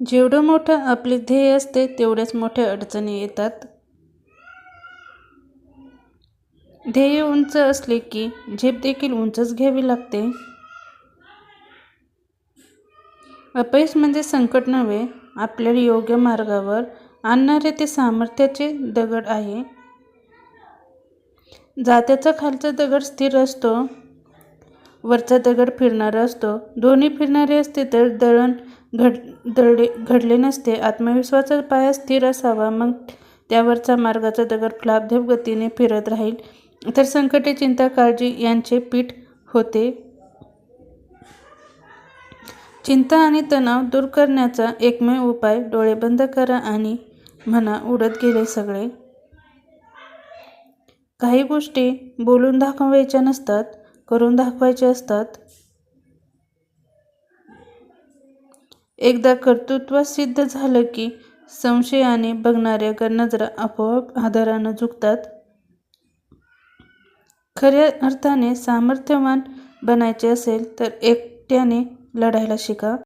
जेवढं मोठं आपले ध्येय असते तेवढ्याच मोठ्या अडचणी येतात. ध्येय उंच असले की झेप देखील उंचच घ्यावी लागते. अपयश म्हणजे संकट नव्हे आपल्याला योग्य मार्गावर आणणारे ते सामर्थ्याचे दगड आहे. जात्याचा खालचा दगड स्थिर असतो वरचा दगड फिरणारा असतो दोन्ही फिरणारे असते तर दळण घड दडले घडले नसते. आत्मविश्वासाचा पाया स्थिर असावा. मग त्यावरचा मार्गाचा दगड लाभदेव गतीने फिरत राहील. तर संकटे चिंता काळजी यांचे पीठ होते. चिंता आणि तणाव दूर करण्याचा एकमेव उपाय डोळे बंद करा आणि म्हणा उडत गेले सगळे. काही गोष्टी बोलून दाखवायच्या नसतात करून दाखवायच्या असतात. एकदा कर्तृत्व सिद्ध झालं की संशयाने बघणाऱ्या नजरा आपोआप आदरानं झुकतात. खऱ्या अर्थाने सामर्थ्यवान बनायचे असेल तर एकट्याने लढायला शिका.